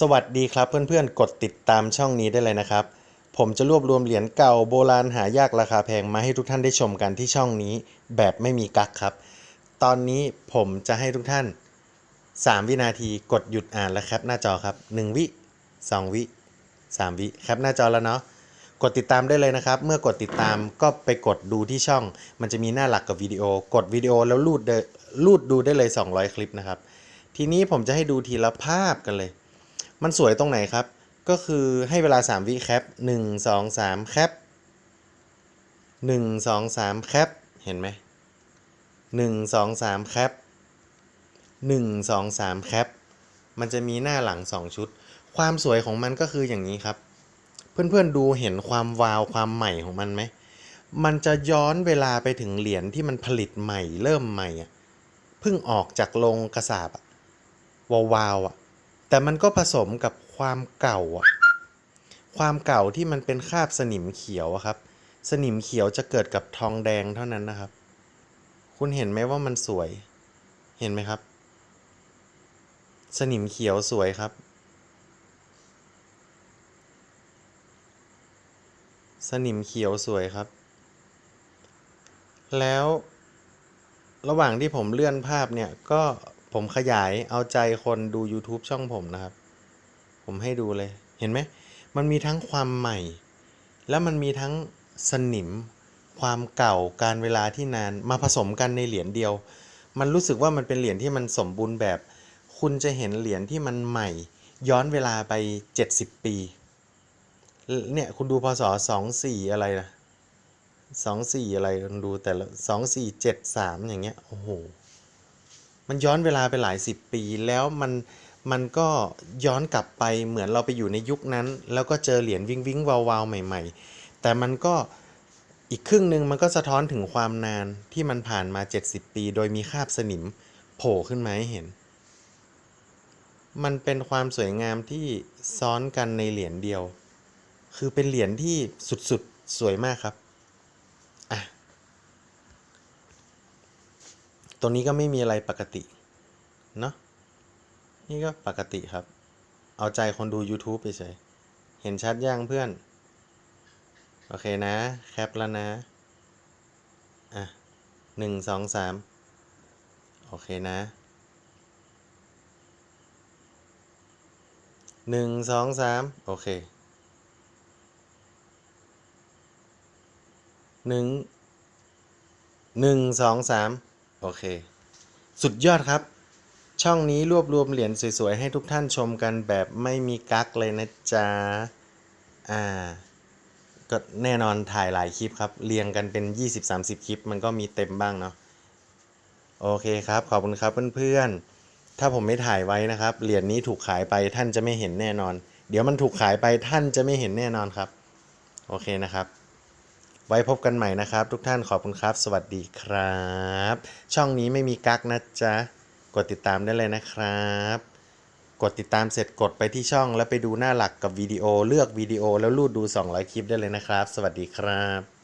สวัสดีครับเพื่อนๆ กดติดตามช่องนี้ได้เลยนะครับ ผมจะรวบรวมเหรียญเก่าโบราณหายากราคาแพงมาให้ทุกท่านได้ชมกันที่ช่องนี้แบบไม่มีกักครับ ตอนนี้ผมจะให้ทุกท่าน 3 วินาทีกดหยุดอ่านและแคปหน้าจอครับ 1 วิ 2 วิ 3 วิแคปหน้าจอแล้วเนาะกดติดตามได้เลยนะครับ เมื่อกดติดตามก็ไปกดดูที่ช่อง มันจะมีหน้าหลักกับวิดีโอ กดวิดีโอแล้วลูดเดลูดดูได้เลย 200 คลิปนะครับ ทีนี้ผมจะให้ดูทีละภาพกันเลย มันสวยตรงไหนครับ ก็คือให้เวลา 3 วิแคป1 2 3แคป1 2 3แคปเห็นไหม1 2 3แคป1 2 3แคปมันจะมีหน้าหลัง 2 ชุด ความสวยของมันก็คืออย่างนี้ครับ เพื่อนๆดูเห็นความวาวความใหม่ของมันไหม มันจะย้อนเวลาไปถึงเหรียญที่มันผลิตใหม่เริ่มใหม่อะเพิ่งออกจากโรงกระสาบอะวาวๆอะ แต่มันก็ผสมกับความเก่าอะความเก่าที่มันเป็นคราบสนิมเขียวอะครับ สนิมเขียวจะเกิดกับทองแดงเท่านั้นนะครับ คุณเห็นไหมว่ามันสวย เห็นไหมครับ สนิมเขียวสวยครับ สนิมเขียวสวยครับ แล้วระหว่างที่ผมเลื่อนภาพเนี่ยก็ ผมขยายเอาใจคนดู YouTube ช่องผมนะครับ ผมให้ดูเลยเห็นไหม มันมีทั้งความใหม่ แล้วมันมีทั้งสนิม ความเก่าการเวลาที่นานมาผสมกันในเหรียญเดียว มันรู้สึกว่ามันเป็นเหรียญที่มันสมบูรณ์แบบ คุณจะเห็นเหรียญที่มันใหม่ ย้อนเวลาไป 70 ปี เนี่ยคุณดูพศสองสี่อะไรนะสองสี่อะไรคุณดูแต่ละสองสี่เจ็ดสามอย่างเงี้ยโอ้โห มันย้อนเวลาไปหลายสิบปีแล้วมันมันก็ย้อนกลับไปเหมือนเราไปอยู่ในยุคนั้น แล้วก็เจอเหรียญวิ่งวิ่งวาววาวใหม่ ๆ แต่มันก็อีกครึ่งหนึ่งมันก็สะท้อนถึงความนานที่มันผ่านมา 70 ปี โดยมีคาบสนิมโผล่ขึ้นมาให้เห็น มันเป็นความสวยงามที่ซ้อนกันในเหรียญเดียว คือเป็นเหรียญที่สุดๆ สวยมากครับ อะ ตัวนี้ก็ไม่มีอะไรปกติเนาะนี่ก็ปกติครับ เอาใจคนดู YouTube ไปเฉยเห็นชัดยังเพื่อน โอเคนะ แคปแล้วนะ อะหนึ่งสองสามโอเคนะหนึ่งสองสามโอเคหนึ่งหนึ่งสองสาม โอเค สุดยอดครับ ช่องนี้รวบรวมเหรียญสวยๆ ให้ทุกท่านชมกันแบบไม่มีกักเลยนะจ๊ะ อ่า ก็แน่นอนถ่ายหลายคลิปครับ เรียงกันเป็น 20-30 คลิป มันก็มีเต็มบ้างเนาะ โอเคครับ ขอบคุณครับเพื่อนๆ ถ้าผมไม่ถ่ายไว้นะครับ เหรียญนี้ถูกขายไปท่านจะไม่เห็นแน่นอน เดี๋ยวมันถูกขายไปท่านจะไม่เห็นแน่นอนครับ โอเคนะครับ ไว้พบกันใหม่นะครับ ทุกท่านขอบคุณครับ สวัสดีครับ ช่องนี้ไม่มีกักนะจ๊ะ กดติดตามได้เลยนะครับ กดติดตามเสร็จกดไปที่ช่องแล้วไปดูหน้าหลักกับวิดีโอเลือกวิดีโอแล้วลูดดู 200 คลิปได้เลยนะครับ สวัสดีครับ